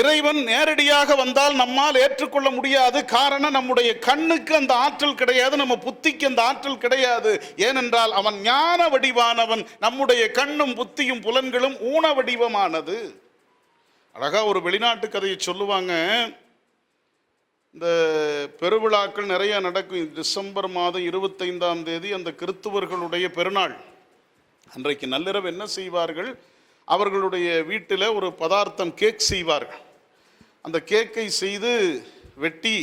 இறைவன் நேரடியாக வந்தால் நம்மால் ஏற்றுக்கொள்ள முடியாது. காரணம் நம்முடைய கண்ணுக்கு அந்த ஆற்றல் கிடையாது நம்ம புத்திக்கு அந்த ஆற்றல் கிடையாது. ஏனென்றால் அவன் ஞான வடிவானவன். நம்முடைய கண்ணும் புத்தியும் புலன்களும் ஊன வடிவமானது. அழகா ஒரு வெளிநாட்டு கதையை சொல்லுவாங்க. இந்த பெருவிழாக்கள் நிறைய நடக்கும். டிசம்பர் மாதம் இருபத்தைந்தாம் தேதி அந்த கிறித்துவர்களுடைய பெருநாள். அன்றைக்கு நள்ளிரவு என்ன செய்வார்கள்? அவர்களுடைய வீட்டில் ஒரு பதார்த்தம் கேக் செய்வார்கள். அந்த கேக்கை செய்து வெட்டி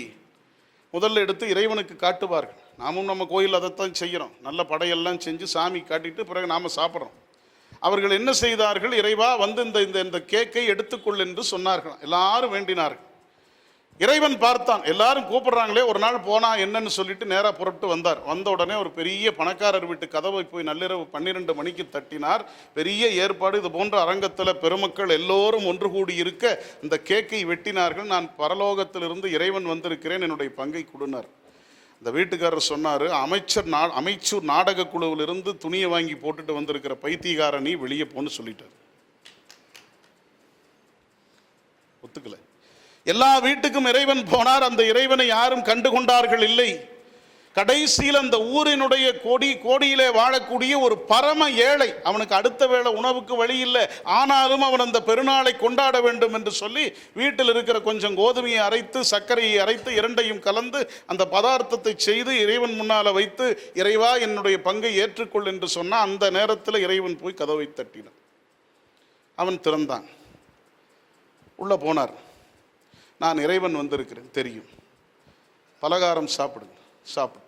முதல்ல எடுத்து இறைவனுக்கு காட்டுவார்கள். நாமும் நம்ம கோயில் அதைத்தான் செய்கிறோம். நல்ல படையெல்லாம் செஞ்சு சாமி காட்டிட்டு பிறகு நாம் சாப்பிட்றோம். அவர்கள் என்ன செய்தார்கள்? இறைவா வந்து இந்த இந்த இந்த கேக்கை எடுத்துக்கொள் என்று சொன்னார்கள். எல்லாரும் வேண்டினார்கள். இறைவன் பார்த்தான். எல்லாரும் கூப்பிடுறாங்களே ஒரு நாள் போனா என்னன்னு சொல்லிட்டு நேராக புறப்பட்டு வந்தார். வந்த உடனே ஒரு பெரிய பணக்காரர் வீட்டு கதவை போய் நள்ளிரவு பன்னிரெண்டு மணிக்கு தட்டினார். பெரிய ஏற்பாடு இது போன்ற அரங்கத்தில் பெருமக்கள் எல்லோரும் ஒன்று கூடி இருக்க இந்த கேக்கை வெட்டினார்கள். நான் பரலோகத்திலிருந்து இறைவன் வந்திருக்கிறேன் என்னுடைய பங்கை கொடுனார். இந்த வீட்டுக்காரர் சொன்னார் அமைச்சர் நா அமைச்சூர் நாடக குழுவிலிருந்து துணியை வாங்கி போட்டுட்டு வந்திருக்கிற பைத்தியகாரனி வெளியே போன்னு சொல்லிட்டார். ஒத்துக்கலை. எல்லா வீட்டுக்கும் இறைவன் போனார். அந்த இறைவனை யாரும் கண்டு கொண்டார்கள் இல்லை. கடைசியில் அந்த ஊரினுடைய கோடி கோடியிலே வாழக்கூடிய ஒரு பரம ஏழை அவனுக்கு அடுத்த வேளை உணவுக்கு வழி இல்லை. ஆனாலும் அவன் அந்த பெருநாளை கொண்டாட வேண்டும் என்று சொல்லி வீட்டில் இருக்கிற கொஞ்சம் கோதுமையை அரைத்து சர்க்கரையை அரைத்து இரண்டையும் கலந்து அந்த பதார்த்தத்தை செய்து இறைவன் முன்னால் வைத்து இறைவா என்னுடைய பங்கை ஏற்றுக்கொள் என்று சொன்னால் அந்த நேரத்தில் இறைவன் போய் கதவை தட்டினான். அவன் திறந்தான். உள்ளே போனார். நான் இறைவன் வந்திருக்கிறேன் தெரியும். பலகாரம் சாப்பிடுங்க சாப்பிட்டேன்.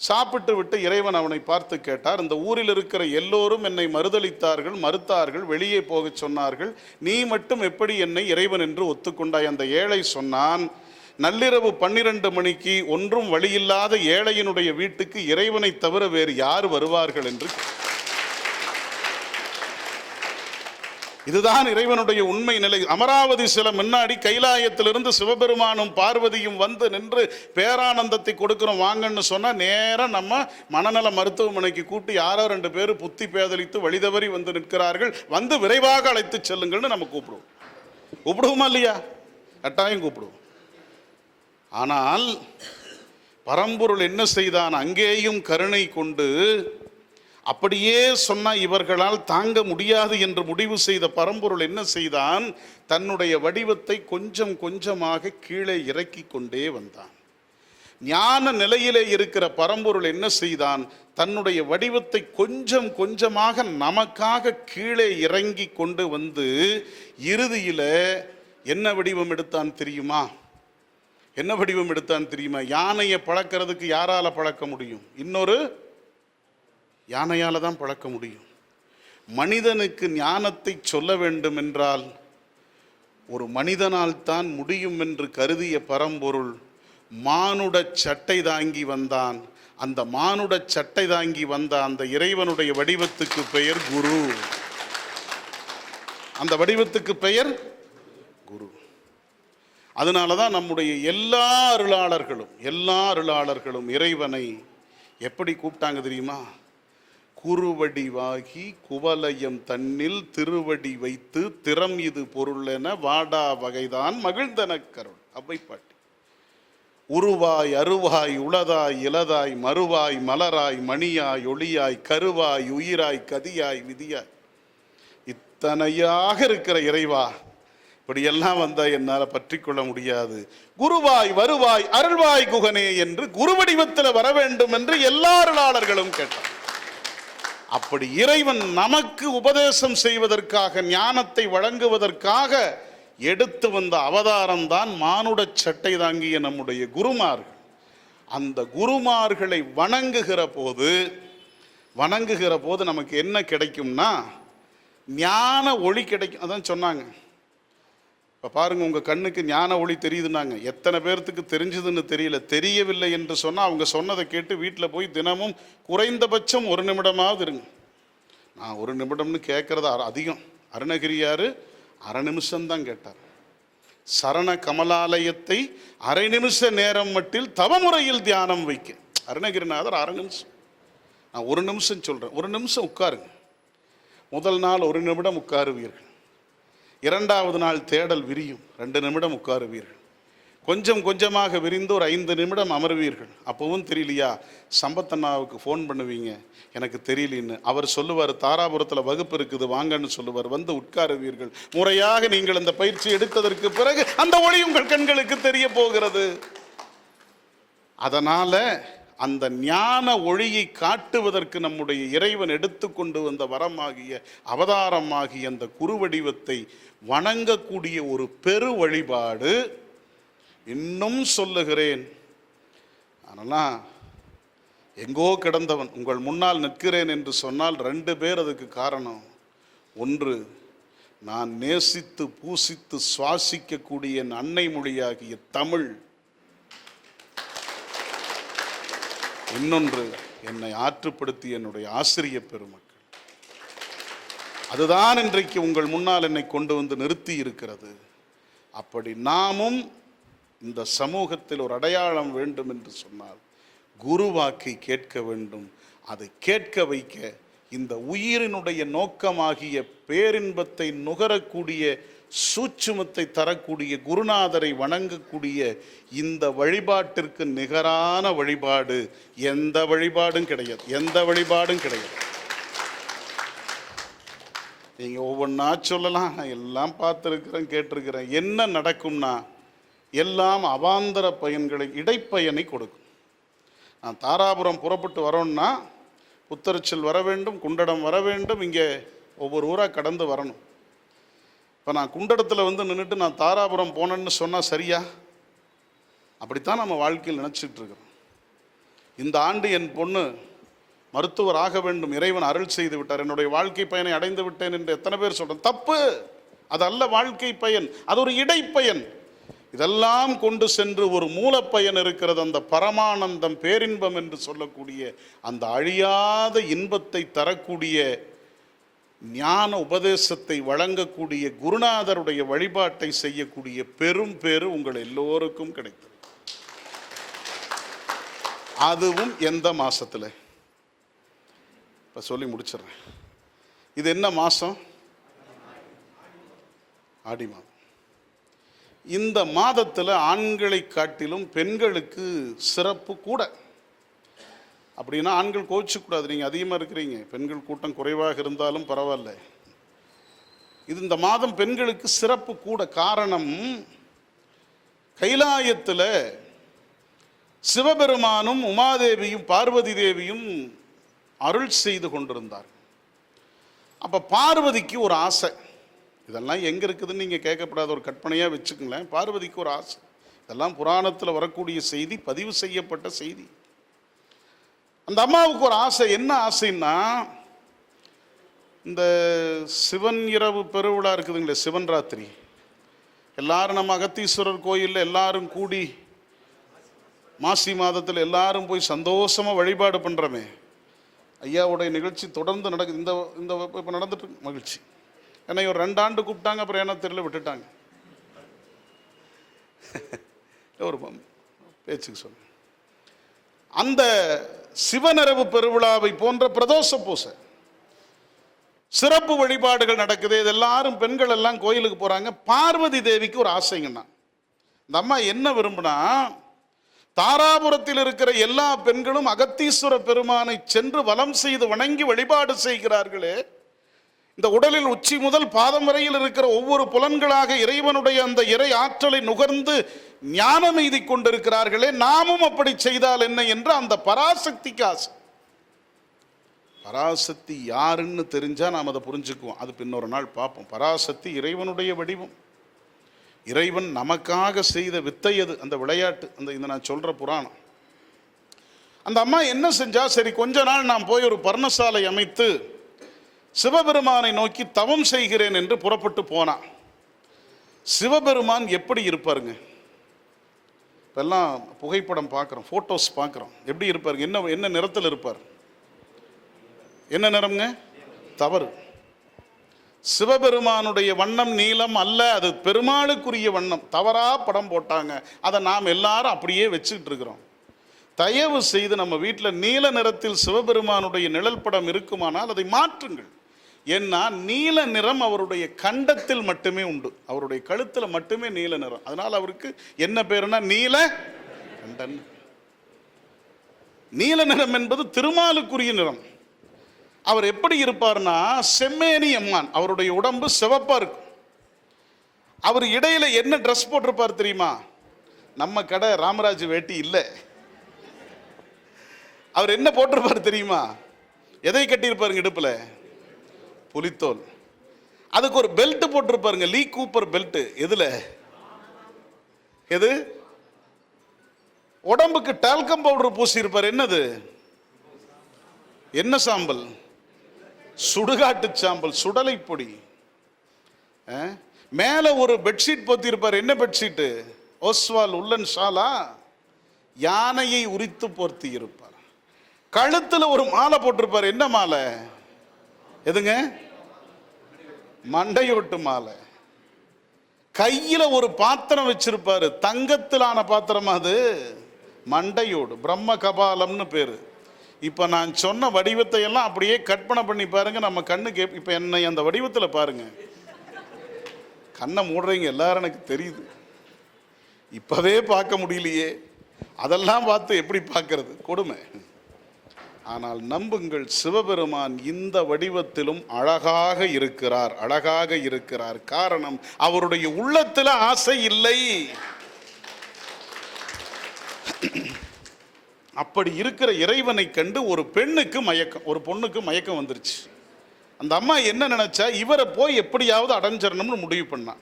சாப்பிட்டு விட்டு இறைவன் அவனை பார்த்து கேட்டார் இந்த ஊரில் இருக்கிற எல்லோரும் என்னை மறுதளித்தார்கள் மறுத்தார்கள் வெளியே போகச் சொன்னார்கள். நீ மட்டும் எப்படி என்னை இறைவன் என்று ஒத்துக்கொண்டாய்? அந்த ஏழை சொன்னான் நள்ளிரவு பன்னிரண்டு மணிக்கு ஒன்றும் வழியில்லாத ஏழையினுடைய வீட்டுக்கு இறைவனை தவிர வேறு யார் வருவார்கள் என்று இதுதான் இறைவனுடைய உண்மை நிலை. அமராவதி சில முன்னாடி கைலாயத்திலிருந்து சிவபெருமானும் பார்வதியும் வந்து நின்று பேரானந்தத்தை கொடுக்குறோம் வாங்கன்னு சொன்னால் நேராக நம்ம மனநல மருத்துவமனைக்கு கூட்டி யாரோ ரெண்டு பேர் புத்தி பேதலித்து வழிதவறி வந்து நிற்கிறார்கள். வந்து விரைவாக அழைத்து செல்லுங்கள்னு நம்ம கூப்பிடுவோம். கூப்பிடுவோமா இல்லையா? கட்டாயம் கூப்பிடுவோம். ஆனால் பரம்பொருள் என்ன செய்தான்? அங்கேயும் கருணை கொண்டு அப்படியே சொன்ன இவர்களால் தாங்க முடியாது என்று முடிவு செய்த பரம்பொருள் என்ன செய்தான்? தன்னுடைய வடிவத்தை கொஞ்சம் கொஞ்சமாக கீழே இறக்கி கொண்டே வந்தான். ஞான நிலையிலே இருக்கிற பரம்பொருள் என்ன செய்தான்? தன்னுடைய வடிவத்தை கொஞ்சம் கொஞ்சமாக நமக்காக கீழே இறங்கி கொண்டு வந்து இறுதியில் என்ன வடிவம் எடுத்தான் தெரியுமா? என்ன வடிவம் எடுத்தான் தெரியுமா? யானையை பழக்கிறதுக்கு யாரால பழக்க முடியும்? இன்னொரு யானையால் தான் பழக்க முடியும். மனிதனுக்கு ஞானத்தை சொல்ல வேண்டும் என்றால் ஒரு மனிதனால் தான் முடியும் என்று கருதிய பரம்பொருள் மானுட சட்டை தாங்கி வந்தான். அந்த மானுட சட்டை தாங்கி வந்த அந்த இறைவனுடைய வடிவத்துக்கு பெயர் குரு. அந்த வடிவத்துக்கு பெயர் குரு. அதனால தான் நம்முடைய எல்லா அருளாளர்களும் எல்லா அருளாளர்களும் இறைவனை எப்படி கூப்பிட்டாங்க தெரியுமா? குருவடிவாகி குவலயம் தன்னில் திருவடி வைத்து திறம் இது பொருள் என வாடா வகைதான் மகிழ்ந்தன கருள். அவ்வை உருவாய் அருவாய் உளதாய் இலதாய் மறுவாய் மலராய் மணியாய் ஒளியாய் கருவாய் உயிராய் கதியாய் விதியாய். இத்தனையாக இருக்கிற இறைவா இப்படியெல்லாம் வந்தால் என்னால் பற்றி கொள்ள முடியாது. குருவாய் வருவாய் அருள்வாய் குகனே என்று குரு வடிவத்தில் வர வேண்டும் என்று எல்லா அருளாளர்களும் கேட்டார் அப்படி இறைவன் நமக்கு உபதேசம் செய்வதற்காக ஞானத்தை வழங்குவதற்காக எடுத்து வந்த அவதாரம் தான் மானுட சட்டை தாங்கிய நம்முடைய குருமார்கள். அந்த குருமார்களை வணங்குகிற போது வணங்குகிற போது நமக்கு என்ன கிடைக்கும்னா ஞான ஒளி கிடைக்கும். அதான் சொன்னாங்க. இப்போ பாருங்கள் உங்கள் கண்ணுக்கு ஞான ஒளி தெரியுதுன்னாங்க. எத்தனை பேர்த்துக்கு தெரிஞ்சுதுன்னு தெரியல. தெரியவில்லை என்று சொன்னால் அவங்க சொன்னதை கேட்டு வீட்டில் போய் தினமும் குறைந்தபட்சம் ஒரு நிமிடமாவது இருங்க. நான் ஒரு நிமிடம்னு கேட்குறது அதிகம். அருணகிரியார் அரை நிமிஷம்தான் கேட்டார். சரண கமலாலயத்தை அரை நிமிஷ நேரம் மட்டில் தவமுறையில் தியானம் வைக்க. அருணகிரிநாதர் அரை நிமிஷம். நான் ஒரு நிமிஷம் சொல்கிறேன் ஒரு நிமிஷம் உட்காருங்க. முதல் நாள் ஒரு நிமிடம் உட்காருவீர்கள். இரண்டாவது நாள் தேடல் விரியும். ரெண்டு நிமிடம் உட்காருவீர்கள். கொஞ்சம் கொஞ்சமாக விரிந்து ஒரு ஐந்து நிமிடம் அமர்வீர்கள். அப்பவும் தெரியலையா? சம்பத்தண்ணாவுக்கு ஃபோன் பண்ணுவீங்க. எனக்கு தெரியலன்னு. அவர் சொல்லுவார் தாராபுரத்தில் வகுப்பு இருக்குது வாங்கன்னு சொல்லுவார். வந்து உட்காருவீர்கள். முறையாக நீங்கள் இந்த பயிற்சி எடுத்ததற்கு பிறகு அந்த ஒளி உங்கள் கண்களுக்கு தெரிய போகிறது. அதனால் அந்த ஞான ஒளியை காட்டுவதற்கு நம்முடைய இறைவன் எடுத்துக்கொண்டு வந்த வரமாகிய அவதாரமாகிய அந்த குருவடிவத்தை வணங்கக்கூடிய ஒரு பெரு வழிபாடு இன்னும் சொல்லுகிறேன். ஆனால் எங்கோ கிடந்தவன் உங்கள் முன்னால் நிற்கிறேன் என்று சொன்னால் ரெண்டு பேர் அதுக்கு காரணம். ஒன்று நான் நேசித்து பூசித்து சுவாசிக்கக்கூடிய என் அன்னை மொழியாகிய தமிழ். இன்னொன்று என்னை ஆற்றுப்படுத்திய என்னுடைய ஆசிரிய பெருமக்கள். அதுதான் இன்றைக்கு உங்கள் முன்னால் என்னை கொண்டு வந்து நிறுத்தி இருக்கிறது அப்படி நாமும் இந்த சமூகத்தில் ஒரு அடையாளம் வேண்டும் என்று சொன்னால் குருவாக்கை கேட்க வேண்டும். அதை கேட்க வைக்க இந்த உயிரினுடைய நோக்கமாகிய பேரின்பத்தை நுகரக்கூடிய சூட்சுமத்தை தரக்கூடிய குருநாதரை வணங்கக்கூடிய இந்த வழிபாட்டிற்கு நிகரான வழிபாடு எந்த வழிபாடும் கிடையாது. எந்த வழிபாடும் கிடையாது. நீங்க ஒவ்வொன்றா சொல்லலாம். நான் எல்லாம் பார்த்துருக்கிறேன் கேட்டிருக்கிறேன். என்ன நடக்கும்னா எல்லாம் அவாந்தர பயன்களை இடைப்பயனை கொடுக்கும். நான் தாராபுரம் புறப்பட்டு வரோன்னா புத்தரிச்சல் வர வேண்டும் குண்டடம் வர வேண்டும் இங்கே ஒவ்வொரு ஊராக கடந்து வரணும். இப்போ நான் குண்டடத்தில் வந்து நின்றுட்டு நான் தாராபுரம் போனேன்னு சொன்னால் சரியா? அப்படித்தான் நம்ம வாழ்க்கையில் நினச்சிட்ருக்கிறோம் இந்த ஆண்டு என் பொண்ணு மருத்துவர் ஆக வேண்டும் இறைவன் அருள் செய்து விட்டார். என்னுடைய வாழ்க்கை பயனை அடைந்து விட்டேன் என்று எத்தனை பேர் சொல்கிறேன் தப்பு! அது அல்ல வாழ்க்கை பயன் அது ஒரு இடைப்பயன். இதெல்லாம் கொண்டு சென்று ஒரு மூலப்பயன் இருக்கிறது. அந்த பரமானந்தம் பேரின்பம் என்று சொல்லக்கூடிய அந்த அழியாத இன்பத்தை தரக்கூடிய ஞான உபதேசத்தை வழங்கக்கூடிய குருநாதருடைய வழிபாட்டை செய்யக்கூடிய பெரும் பேரு உங்கள் எல்லோருக்கும் கிடைத்தது. அதுவும் எந்த மாசத்துல? இப்ப சொல்லி முடிச்சிடுறேன். இது என்ன மாசம்? ஆடி மாதம். இந்த மாதத்தில் ஆண்களை காட்டிலும் பெண்களுக்கு சிறப்பு கூட. அப்படின்னா ஆண்கள் கோச்சிக்கூடாது நீங்கள் அதிகமாக இருக்கிறீங்க. பெண்கள் கூட்டம் குறைவாக இருந்தாலும் பரவாயில்ல. இது இந்த மாதம் பெண்களுக்கு சிறப்பு கூட. காரணம் கைலாயத்தில் சிவபெருமானும் உமாதேவியும் பார்வதி தேவியும் அருள் செய்து கொண்டிருந்தார் அப்போ பார்வதிக்கு ஒரு ஆசை. இதெல்லாம் எங்கே இருக்குதுன்னு நீங்கள் கேட்கப்படாத ஒரு கற்பனையாக வச்சுக்கங்களேன். பார்வதிக்கு ஒரு ஆசை. இதெல்லாம் புராணத்தில் வரக்கூடிய செய்தி பதிவு செய்யப்பட்ட செய்தி. அந்த அம்மாவுக்கு ஒரு ஆசை. என்ன ஆசைன்னா இந்த சிவன் இரவு பெருவிழா இருக்குதுங்களே சிவன் ராத்திரி. எல்லாரும் நம்ம அகத்தீஸ்வரர் கோயிலில் எல்லாரும் கூடி மாசி மாதத்தில் எல்லாரும் போய் சந்தோஷமாக வழிபாடு பண்ணுறோமே ஐயாவுடைய நிகழ்ச்சி தொடர்ந்து நடக்குது. இந்த இந்த இப்போ நடந்துட்டு மகிழ்ச்சி. என்னை ஒரு ரெண்டாண்டு கூப்பிட்டாங்க அப்புறம் என்ன தெரியல விட்டுட்டாங்க. ஒரு பேச்சுக்கு சொல்லு. அந்த சிவநரவு பெருவிழாவை போன்ற பிரதோஷ பூசை சிறப்பு வழிபாடுகள் நடக்குது. இது எல்லாரும் பெண்கள் எல்லாம் கோயிலுக்கு போகிறாங்க பார்வதி தேவிக்கு ஒரு ஆசைங்கண்ணா இந்த அம்மா என்ன விரும்புனா தாராபுரத்தில் இருக்கிற எல்லா பெண்களும் அகத்தீஸ்வர பெருமானை சென்று வலம் செய்து வணங்கி வழிபாடு செய்கிறார்களே இந்த உடலில் உச்சி முதல் பாதம் வரையில் இருக்கிற ஒவ்வொரு புலன்களாக இறைவனுடைய அந்த இறை ஆற்றலை நுகர்ந்து ஞானம் எய்தி கொண்டிருக்கிறார்களே நாமும் அப்படி செய்தால் என்ன என்று அந்த பராசக்திக்கு ஆசை. பராசக்தி யாருன்னு தெரிஞ்சா நாம் அதை புரிஞ்சுக்குவோம். அது பின்னொரு நாள் பார்ப்போம். பராசக்தி இறைவனுடைய வடிவம். இறைவன் நமக்காக செய்த வித்தை அது அந்த விளையாட்டு அந்த இந்த நான் சொல்கிற புராணம். அந்த அம்மா என்ன செஞ்சா சரி கொஞ்ச நாள் நான் போய் ஒரு பர்ணசாலை அமைத்து சிவபெருமானை நோக்கி தவம் செய்கிறேன் என்று புறப்பட்டு போனான். சிவபெருமான் எப்படி இருப்பாருங்க? இப்பெல்லாம் புகைப்படம் பார்க்குறோம் ஃபோட்டோஸ் பார்க்குறோம். எப்படி இருப்பாருங்க என்ன என்ன நிறத்தில் இருப்பார்? என்ன நிறம்ங்க? தவறு. சிவபெருமானுடைய வண்ணம் நீலம் அல்ல அது பெருமாளுக்குரிய வண்ணம். தவறாக படம் போட்டாங்க. அதை நாம் எல்லாரும் அப்படியே வச்சுக்கிட்டு இருக்கிறோம். தயவு செய்து நம்ம வீட்டில் நீல நிறத்தில் சிவபெருமானுடைய நிழல் படம் இருக்குமானால் அதை மாற்றுங்கள். ஏன்னா நீல நிறம் அவருடைய கண்டத்தில் மட்டுமே உண்டு. அவருடைய கழுத்தில் மட்டுமே நீல நிறம். அதனால் அவருக்கு என்ன பேருனா நீல கண்டன். நீல நிறம் என்பது திருமாலுக்குரிய நிறம். அவர் எப்படி இருப்பார்னா செம்மேனி அம்மான். அவருடைய உடம்பு சிவப்பா இருக்கும். அவர் இடையில என்ன ட்ரெஸ் போட்டிருப்பார் தெரியுமா? நம்ம கடை ராமராஜ் வேட்டி இல்லை. அவர் என்ன போட்டிருப்பார் தெரியுமா? எதை கட்டியிருப்பாருங்க இடுப்பில்? புலித்தோல். அதுக்கு ஒரு பெல்ட் போட்டிருப்பாருங்க லீ கூப்பர் பெல்ட் எதுல? எது? உடம்புக்கு டால்கம் பவுடர் பூசியிருப்பார். என்னது? என்ன சாம்பல்? சுடுகாட்டு சாம்பல் சுடலை பொடி அஹ்? மேல ஒரு பெட்ஷீட் போத்திருப்பார். என்ன பெட்ஷீட்டு ஓஸ்வால் உள்ளன் ஷாலா யானையை உரித்து போர்த்தி இருப்பார் கழுத்துல ஒரு மாலை போட்டிருப்பார். என்ன மாலை? எதுங்க? மண்டையோட்டு மாலை. கையில் ஒரு பாத்திரம் வச்சிருப்பாரு. தங்கத்திலான பாத்திரம் அது? மண்டையோடு. பிரம்ம கபாலம்னு பேர். இப்போ நான் சொன்ன வடிவத்தை எல்லாம் அப்படியே கற்பனை பண்ணி பாருங்க. நம்ம கண்ணுக்கு இப்போ என்னை அந்த வடிவத்தில் பாருங்க. கண்ணை மூடுறீங்க எல்லாரும் எனக்கு தெரியுது. இப்போவே பார்க்க முடியலையே. அதெல்லாம் பார்த்து எப்படி பார்க்கறது? கொடுமை. ஆனால் நம்புங்கள் சிவபெருமான் இந்த வடிவத்திலும் அழகாக இருக்கிறார் அழகாக இருக்கிறார். காரணம் அவருடைய உள்ளத்தில் ஆசை இல்லை. அப்படி இருக்கிற இறைவனை கண்டு ஒரு பெண்ணுக்கு மயக்கம் ஒரு பொண்ணுக்கு மயக்கம் வந்துருச்சு. அந்த அம்மா என்ன நினைச்சா இவரை போய் எப்படியாவது அடைஞ்சிடணும்னு முடிவு பண்ணா.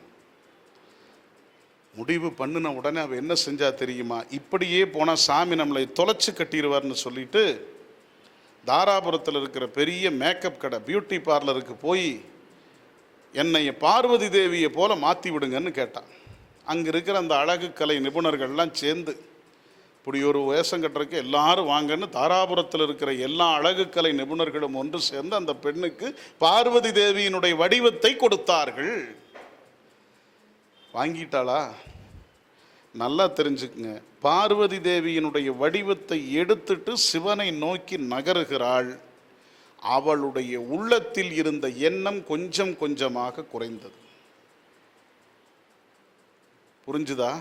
முடிவு பண்ணின உடனே அவ என்ன செஞ்சா தெரியுமா? இப்படியே போனா சாமி நம்மளை தொலைச்சு கட்டிடுவார்னு சொல்லிட்டு தாராபுரத்தில் இருக்கிற பெரிய மேக்கப் கடை பியூட்டி பார்லருக்கு போய் என்னை பார்வதி தேவியை போல மாற்றி விடுங்கன்னு கேட்டான். அங்கே இருக்கிற அந்த அழகு கலை நிபுணர்கள்லாம் சேர்ந்து இப்படி ஒரு வேஷம் கட்டுறதுக்கு எல்லாரும் வாங்கன்னு தாராபுரத்தில் இருக்கிற எல்லா அழகு கலை நிபுணர்களும் ஒன்று சேர்ந்து அந்த பெண்ணுக்கு பார்வதி தேவியினுடைய வடிவத்தை கொடுத்தார்கள். வாங்கிட்டாளா? நல்லா தெரிஞ்சுக்குங்க. பார்வதி தேவியினுடைய வடிவத்தை எடுத்துட்டு சிவனை நோக்கி நகருகிறாள். அவளுடைய உள்ளத்தில் இருந்த எண்ணம் கொஞ்சம் கொஞ்சமாக குறைந்தது. புரிஞ்சுதா?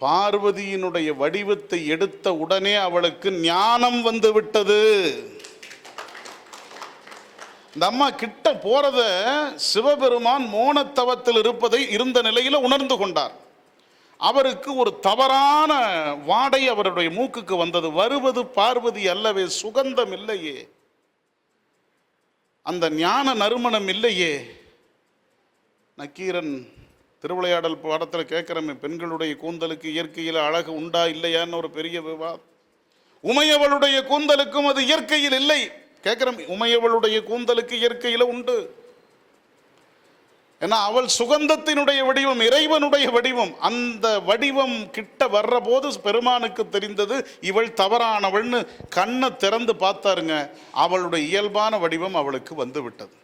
பார்வதியினுடைய வடிவத்தை எடுத்த உடனே அவளுக்கு ஞானம் வந்துவிட்டது இந்த அம்மா கிட்ட போறத சிவபெருமான் மோனத்தவத்தில் இருப்பதை இருந்த நிலையில உணர்ந்து கொண்டார். அவருக்கு ஒரு தவறான வாடை அவருடைய மூக்குக்கு வந்தது. வருவது பார்வதி அல்லவே சுகந்தம் இல்லையே. அந்த ஞான நறுமணம் இல்லையே. நக்கீரன் திருவிளையாடல் பாடத்தில் கேட்குறமே பெண்களுடைய கூந்தலுக்கு இயற்கையில் அழகு உண்டா இல்லையான்னு ஒரு பெரிய விவாதம். உமையவளுடைய கூந்தலுக்கும் அது இயற்கையில் இல்லை. கேட்குறோம் உமையவளுடைய கூந்தலுக்கு இயற்கையில் உண்டு. ஏன்னா அவள் சுகந்தத்தினுடைய வடிவம் இறைவனுடைய வடிவம் அந்த வடிவம் கிட்ட வர்ற போது பெருமானுக்கு தெரிந்தது இவள் தவறானவள்னு கண்ணை திறந்து பார்த்தாருங்க. அவளுடைய இயல்பான வடிவம் அவளுக்கு வந்து விட்டது.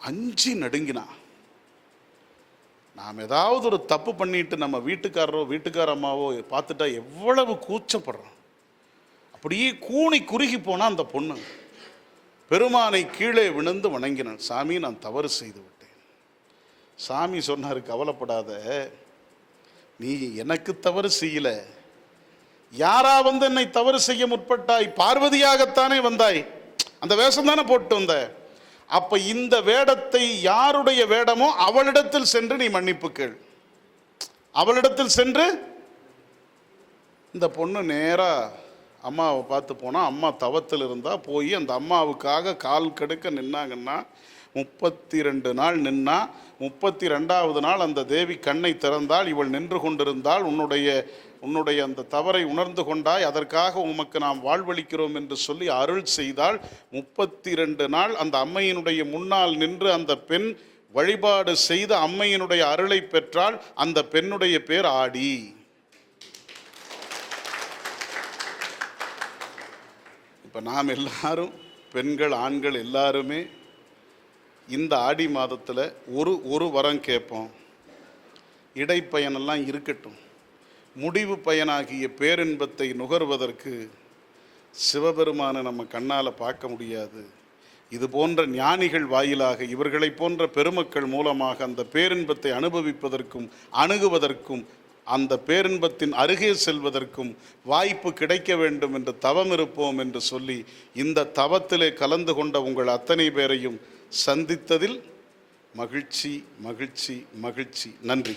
அஞ்சி நடுங்கினா நாம் ஏதாவது ஒரு தப்பு பண்ணிட்டு நம்ம வீட்டுக்காரரோ வீட்டுக்கார அம்மாவோ பார்த்துட்டா எவ்வளவு கூச்சப்படுறோம் அப்படியே கூனி குறுகி போனால் அந்த பொண்ணு. பெருமானை கீழே விழுந்து வணங்கினான். சாமி நான் தவறு செய்து விட்டேன். சாமி சொன்னார் கவலைப்படாத. நீ எனக்கு தவறு செய்யல. யாரா வந்து என்னை தவறு செய்ய முற்பட்டாய்? பார்வதியாகத்தானே வந்தாய்? அந்த வேஷம் தானே போட்டு வந்த. அப்ப இந்த வேடத்தை யாருடைய வேடமோ அவளிடத்தில் சென்று நீ மன்னிப்பு கேள். அவளிடத்தில் சென்று இந்த பொண்ணு நேரா அம்மாவை பார்த்து போனால் அம்மா தவத்தில் இருந்தால் போய் அந்த அம்மாவுக்காக கால் கெடுக்க நின்னாங்கன்னா முப்பத்தி ரெண்டு நாள் நின்னா முப்பத்தி ரெண்டாவது நாள் அந்த தேவி கண்ணை திறந்தால் இவள் நின்று கொண்டிருந்தால் உன்னுடைய உன்னுடைய அந்த தவறை உணர்ந்து கொண்டாய் அதற்காக உமக்கு நாம் வாழ்வளிக்கிறோம் என்று சொல்லி அருள் செய்தால் முப்பத்தி ரெண்டு நாள் அந்த அம்மையினுடைய முன்னால் நின்று அந்த பெண் வழிபாடு செய்த அம்மையினுடைய அருளை பெற்றால் அந்த பெண்ணுடைய பேர் ஆடி. இப்போ நாம் எல்லாரும் பெண்கள் ஆண்கள் எல்லாருமே இந்த ஆடி மாதத்தில் ஒரு ஒரு வரம் கேட்போம். இடைப்பயனெல்லாம் இருக்கட்டும். முடிவு பயனாகிய பேரின்பத்தை நுகர்வதற்கு சிவபெருமானை நம்ம கண்ணால் பார்க்க முடியாது. இது போன்ற ஞானிகள் வாயிலாக இவர்களைப் போன்ற பெருமக்கள் மூலமாக அந்த பேரின்பத்தை அனுபவிப்பதற்கும் அணுகுவதற்கும் அந்த பேரின்பத்தின் அருகே செல்வதற்கும் வாய்ப்பு கிடைக்க வேண்டும் என்று தவம் இருப்போம் என்று சொல்லி இந்த தவத்திலே கலந்து கொண்ட உங்கள் அத்தனை பேரையும் சந்தித்ததில் மகிழ்ச்சி மகிழ்ச்சி மகிழ்ச்சி. நன்றி.